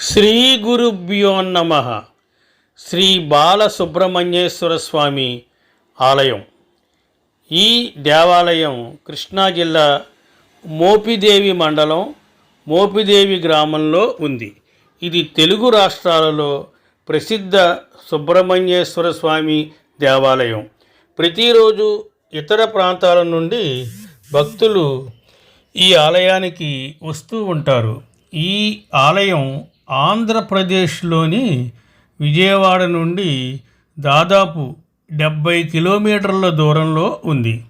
శ్రీ గురుభ్యో నమ. శ్రీ బాలసుబ్రహ్మణ్యేశ్వర స్వామి ఆలయం. ఈ దేవాలయం కృష్ణా జిల్లా మోపిదేవి మండలం మోపిదేవి గ్రామంలో ఉంది. ఇది తెలుగు రాష్ట్రాలలో ప్రసిద్ధ సుబ్రహ్మణ్యేశ్వర స్వామి దేవాలయం. ప్రతిరోజు ఇతర ప్రాంతాల నుండి భక్తులు ఈ ఆలయానికి వస్తూ ఉంటారు. ఈ ఆలయం ఆంధ్రప్రదేశ్లోని విజయవాడ నుండి దాదాపు డెబ్బై కిలోమీటర్ల దూరంలో ఉంది.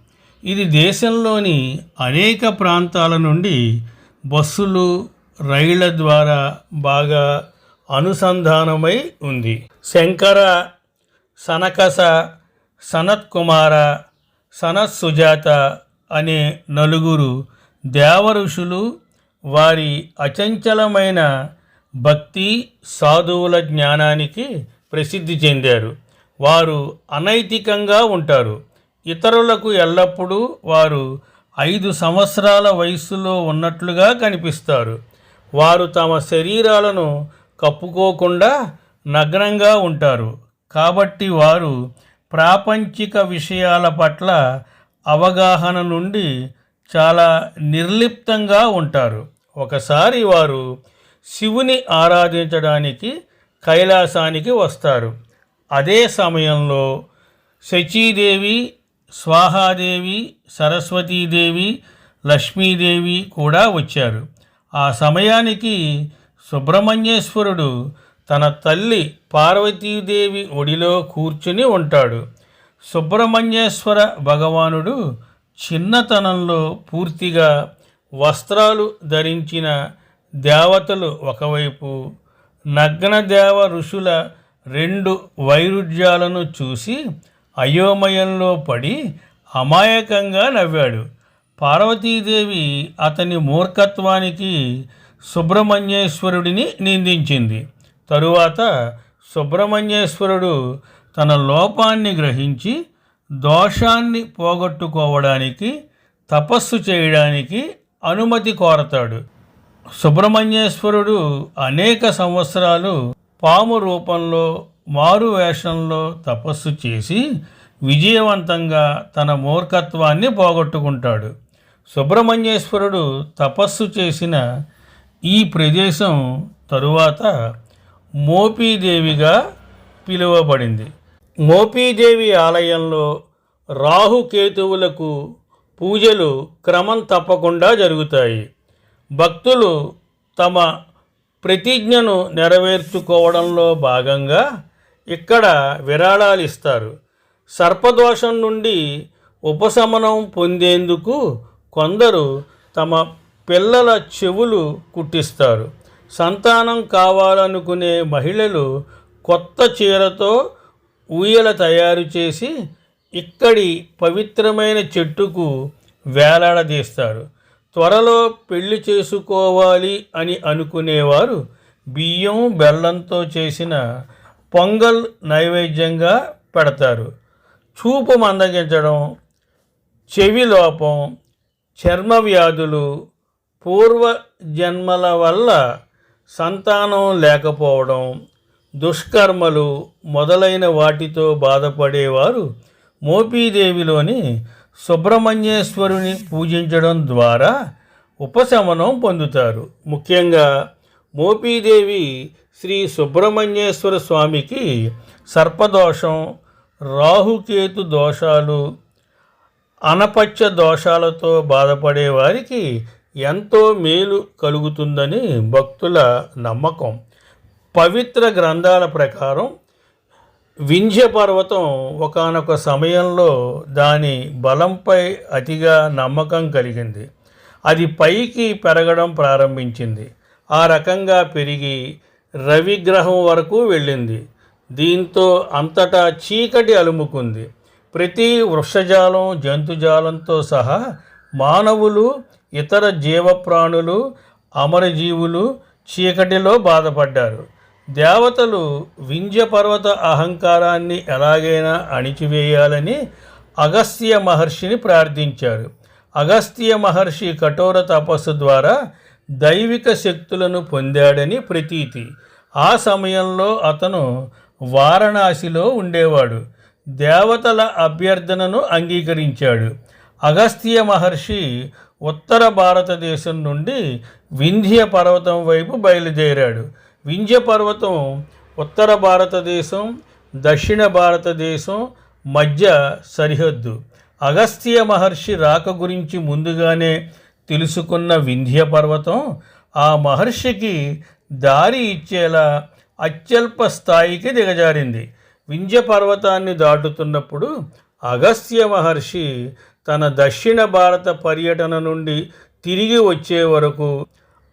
ఇది దేశంలోని అనేక ప్రాంతాల నుండి బస్సులు రైళ్ళ ద్వారా బాగా అనుసంధానమై ఉంది. శంకర సనకస సనత్ కుమార సనత్ సుజాత అనే నలుగురు దేవఋషులు వారి అచంచలమైన భక్తి సాధువుల జ్ఞానానికి ప్రసిద్ధి చెందారు. వారు అనైతికంగా ఉంటారు. ఇతరులకు ఎల్లప్పుడూ వారు ఐదు సంవత్సరాల వయస్సులో ఉన్నట్లుగా కనిపిస్తారు. వారు తమ శరీరాలను కప్పుకోకుండా నగ్నంగా ఉంటారు. కాబట్టి వారు ప్రాపంచిక విషయాల పట్ల అవగాహన నుండి చాలా నిర్లిప్తంగా ఉంటారు. ఒకసారి వారు శివుని ఆరాధించడానికి కైలాసానికి వస్తారు. అదే సమయంలో శచీదేవి స్వాహాదేవి సరస్వతీదేవి లక్ష్మీదేవి కూడా వచ్చారు. ఆ సమయానికి సుబ్రహ్మణ్యేశ్వరుడు తన తల్లి పార్వతీదేవి ఒడిలో కూర్చుని ఉంటాడు. సుబ్రహ్మణ్యేశ్వర భగవానుడు చిన్నతనంలో పూర్తిగా వస్త్రాలు ధరించిన దేవతలు ఒకవైపు నగ్నదేవ ఋషుల రెండు వైరుధ్యాలను చూసి అయోమయంలో పడి అమాయకంగా నవ్వాడు. పార్వతీదేవి అతని మూర్ఖత్వానికి సుబ్రహ్మణ్యేశ్వరుడిని నిందించింది. తరువాత సుబ్రహ్మణ్యేశ్వరుడు తన లోపాన్ని గ్రహించి దోషాన్ని పోగొట్టుకోవడానికి తపస్సు చేయడానికి అనుమతి కోరతాడు. సుబ్రహ్మణ్యేశ్వరుడు అనేక సంవత్సరాలు పాము రూపంలో మారు వేషంలో తపస్సు చేసి విజయవంతంగా తన మూర్ఖత్వాన్ని పోగొట్టుకుంటాడు. సుబ్రహ్మణ్యేశ్వరుడు తపస్సు చేసిన ఈ ప్రదేశం తరువాత మోపీదేవిగా పిలువబడింది. మోపీదేవి ఆలయంలో రాహుకేతువులకు పూజలు క్రమం తప్పకుండా జరుగుతాయి. భక్తులు తమ ప్రతిజ్ఞను నెరవేర్చుకోవడంలో భాగంగా ఇక్కడ విరాళాలు ఇస్తారు. సర్పదోషం నుండి ఉపశమనం పొందేందుకు కొందరు తమ పిల్లల చెవులు కుట్టిస్తారు. సంతానం కావాలనుకునే మహిళలు కొత్త చీరతో ఊయల తయారు చేసి ఇక్కడి పవిత్రమైన చెట్టుకు వేలాడదీస్తారు. త్వరలో పెళ్ళి చేసుకోవాలి అని అనుకునేవారు. బియ్యం బెల్లంతో చేసిన పొంగల్ నైవేద్యంగా పెడతారు. చూపు మందగించడం చెవి లోపం చర్మ వ్యాధులు పూర్వ జన్మల వల్ల సంతానం లేకపోవడం దుష్కర్మలు మొదలైన వాటితో బాధపడేవారు మోపీదేవిలోని సుబ్రహ్మణ్యేశ్వరుని పూజించడం ద్వారా ఉపశమనం పొందుతారు. ముఖ్యంగా మోపీదేవి శ్రీ సుబ్రహ్మణ్యేశ్వర స్వామికి సర్పదోషం రాహుకేతు దోషాలు అనపచ్చ దోషాలతో బాధపడే వారికి ఎంతో మేలు కలుగుతుందని భక్తుల నమ్మకం. పవిత్ర గ్రంథాల ప్రకారం వింధ్య పర్వతం ఒకానొక సమయంలో దాని బలంపై అతిగా నమ్మకం కలిగింది. అది పైకి పెరగడం ప్రారంభించింది. ఆ రకంగా పెరిగి రవిగ్రహం వరకు వెళ్ళింది. దీంతో అంతటా చీకటి అలుముకుంది. ప్రతి వృక్షజాలం జంతుజాలంతో సహా మానవులు ఇతర జీవప్రాణులు అమరజీవులు చీకటిలో బాధపడ్డారు. దేవతలు వింధ్య పర్వత అహంకారాన్ని ఎలాగైనా అణిచివేయాలని అగస్త్య మహర్షిని ప్రార్థించారు. అగస్త్య మహర్షి కఠోర తపస్సు ద్వారా దైవిక శక్తులను పొందాడని ప్రతీతి. ఆ సమయంలో అతను వారణాసిలో ఉండేవాడు. దేవతల అభ్యర్థనను అంగీకరించాడు. అగస్త్య మహర్షి ఉత్తర భారతదేశం నుండి వింధ్య పర్వతం వైపు బయలుదేరాడు. వింధ్య పర్వతం ఉత్తర భారతదేశం దక్షిణ భారతదేశం మధ్య సరిహద్దు. అగస్త్య మహర్షి రాక గురించి ముందుగానే తెలుసుకున్న వింధ్య పర్వతం ఆ మహర్షికి దారి ఇచ్చేలా అత్యల్ప స్థాయికి దిగజారింది. వింధ్య పర్వతాన్ని దాటుతున్నప్పుడు అగస్త్య మహర్షి తన దక్షిణ భారత పర్యటన నుండి తిరిగి వచ్చే వరకు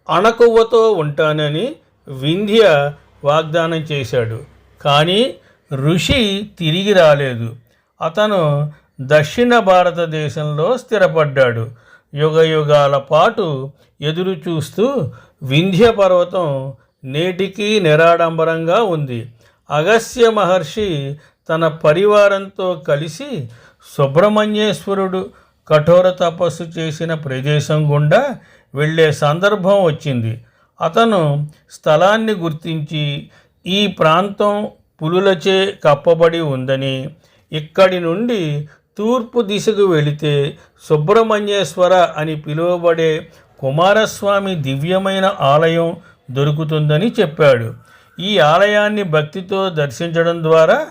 అణకువతో ఉంటానని వింధ్య వాగ్దానం చేశాడు. కానీ ఋషి తిరిగి రాలేదు. అతను దక్షిణ భారతదేశంలో స్థిరపడ్డాడు. యుగ యుగాల పాటు ఎదురు చూస్తూ వింధ్య పర్వతం నేటికి నిరాడంబరంగా ఉంది. అగస్త్య మహర్షి తన పరివారంతో కలిసి సుబ్రహ్మణ్యేశ్వరుడు కఠోర తపస్సు చేసిన ప్రదేశం గుండా వెళ్ళే సందర్భం వచ్చింది. అతను స్థలాన్ని గుర్తించి ఈ ప్రాంతం పులులచే కప్పబడి ఉందని ఇక్కడి నుండి తూర్పు దిశకు వెళితే సుబ్రహ్మణ్యేశ్వర అని పిలువబడే కుమారస్వామి దివ్యమైన ఆలయం దొరుకుతుందని చెప్పాడు. ఈ ఆలయాన్ని భక్తితో దర్శించడం ద్వారా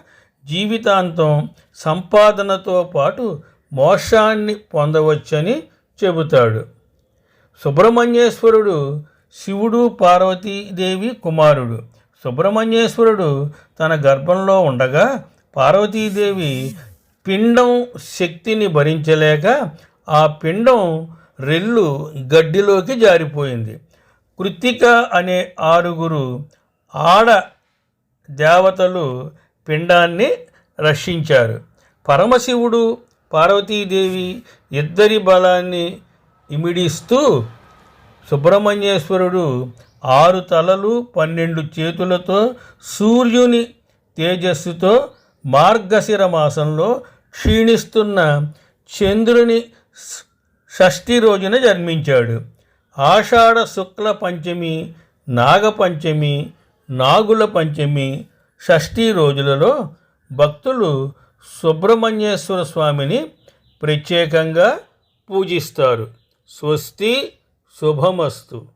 జీవితాంతం సంపాదనతో పాటు మోక్షాన్ని పొందవచ్చని చెబుతాడు. సుబ్రహ్మణ్యేశ్వరుడు శివుడు పార్వతీదేవి కుమారుడు. సుబ్రహ్మణ్యేశ్వరుడు తన గర్భంలో ఉండగా పార్వతీదేవి పిండం శక్తిని భరించలేక ఆ పిండం రెల్లు గడ్డిలోకి జారిపోయింది. కృత్తిక అనే ఆరుగురు ఆడ దేవతలు పిండాన్ని రక్షించారు. పరమశివుడు పార్వతీదేవి ఇద్దరి బలాన్ని ఇమిడిస్తూ సుబ్రహ్మణ్యేశ్వరుడు ఆరు తలలు పన్నెండు చేతులతో సూర్యుని తేజస్సుతో మార్గశిర మాసంలో క్షీణిస్తున్న చంద్రుని షష్ఠి రోజున జన్మించాడు. ఆషాఢ శుక్ల పంచమి నాగపంచమి నాగుల పంచమి షష్ఠి రోజులలో భక్తులు సుబ్రహ్మణ్యేశ్వర స్వామిని ప్రత్యేకంగా పూజిస్తారు. స్వస్తి శుభమస్తు.